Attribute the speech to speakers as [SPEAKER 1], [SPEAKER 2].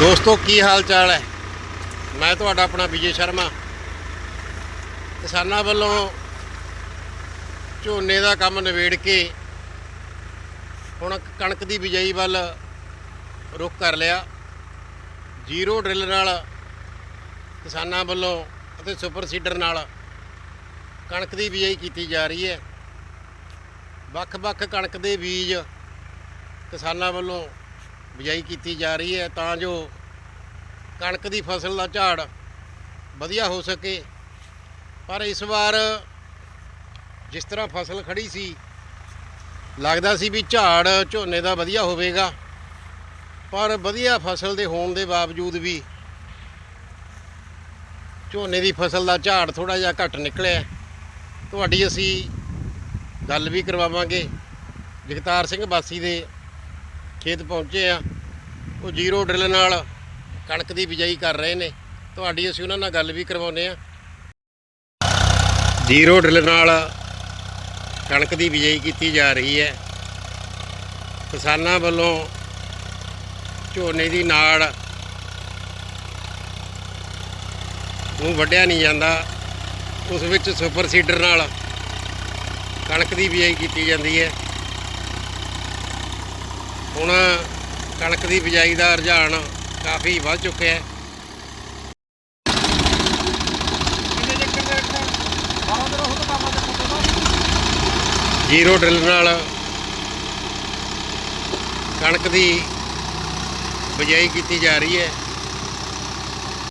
[SPEAKER 1] ਦੋਸਤੋ, ਕੀ ਹਾਲ ਚਾਲ ਹੈ? ਮੈਂ ਤੁਹਾਡਾ ਆਪਣਾ ਵਿਜੇ ਸ਼ਰਮਾ। ਕਿਸਾਨਾਂ ਵੱਲੋਂ ਝੋਨੇ ਦਾ ਕੰਮ ਨਿਬੇੜ ਕੇ ਹੁਣ ਕਣਕ ਦੀ ਬਿਜਾਈ ਵੱਲ ਰੁਖ ਕਰ ਲਿਆ। ਜ਼ੀਰੋ ਡਰਿਲ ਨਾਲ ਕਿਸਾਨਾਂ ਵੱਲੋਂ ਅਤੇ ਸੁਪਰ ਸੀਡਰ ਨਾਲ ਕਣਕ ਦੀ ਬਿਜਾਈ ਕੀਤੀ ਜਾ ਰਹੀ ਹੈ। ਵੱਖ-ਵੱਖ ਕਣਕ ਦੇ ਬੀਜ ਕਿਸਾਨਾਂ ਵੱਲੋਂ ਬਿਜਾਈ ਕੀਤੀ ਜਾ ਰਹੀ ਹੈ ਤਾਂ ਜੋ ਕਣਕ ਦੀ ਫਸਲ ਦਾ ਝਾੜ ਵਧੀਆ ਹੋ ਸਕੇ। ਪਰ ਇਸ ਵਾਰ ਜਿਸ ਤਰ੍ਹਾਂ ਫਸਲ ਖੜੀ ਸੀ, ਲੱਗਦਾ ਸੀ ਵੀ ਝਾੜ ਝੋਨੇ ਦਾ ਵਧੀਆ ਹੋਵੇਗਾ। ਪਰ ਵਧੀਆ ਫਸਲ ਦੇ ਹੋਣ ਦੇ ਬਾਵਜੂਦ ਵੀ ਝੋਨੇ ਦੀ ਫਸਲ ਦਾ ਝਾੜ ਥੋੜਾ ਜਿਹਾ ਘੱਟ ਨਿਕਲਿਆ। ਤੁਹਾਡੀ ਅਸੀਂ ਗੱਲ ਵੀ ਕਰਵਾਵਾਂਗੇ। ਜਗਤਾਰ ਸਿੰਘ ਬਾਸੀ ਦੇ ਖੇਤ ਪਹੁੰਚੇ ਆ। ਉਹ ਜ਼ੀਰੋ ਡਰਿਲ ਨਾਲ ਕਣਕ ਦੀ ਬਿਜਾਈ ਕਰ ਰਹੇ ਨੇ। ਤੁਹਾਡੀ ਅਸੀਂ ਉਹਨਾਂ ਨਾਲ ਗੱਲ ਵੀ ਕਰਵਾਉਂਦੇ ਆ। ਜ਼ੀਰੋ ਡਰਿਲ ਨਾਲ ਕਣਕ ਦੀ ਬਿਜਾਈ ਕੀਤੀ ਜਾ ਰਹੀ ਹੈ। ਕਿਸਾਨਾਂ ਵੱਲੋਂ ਝੋਨੇ ਦੀ ਨਾੜ ਨੂੰ ਵੱਢਿਆ ਨਹੀਂ ਜਾਂਦਾ। ਉਸ ਵਿੱਚ ਸੁਪਰ ਸੀਡਰ ਨਾਲ ਕਣਕ ਦੀ ਬਿਜਾਈ ਕੀਤੀ ਜਾਂਦੀ ਹੈ। ਹੁਣ ਕਣਕ ਦੀ ਬਿਜਾਈ ਦਾ ਰੁਝਾਨ ਕਾਫੀ ਵੱਧ ਚੁੱਕਿਆ ਹੈ। ਜ਼ੀਰੋ ਡਰਿਲ ਨਾਲ ਕਣਕ ਦੀ ਬਿਜਾਈ ਕੀਤੀ ਜਾ ਰਹੀ ਹੈ।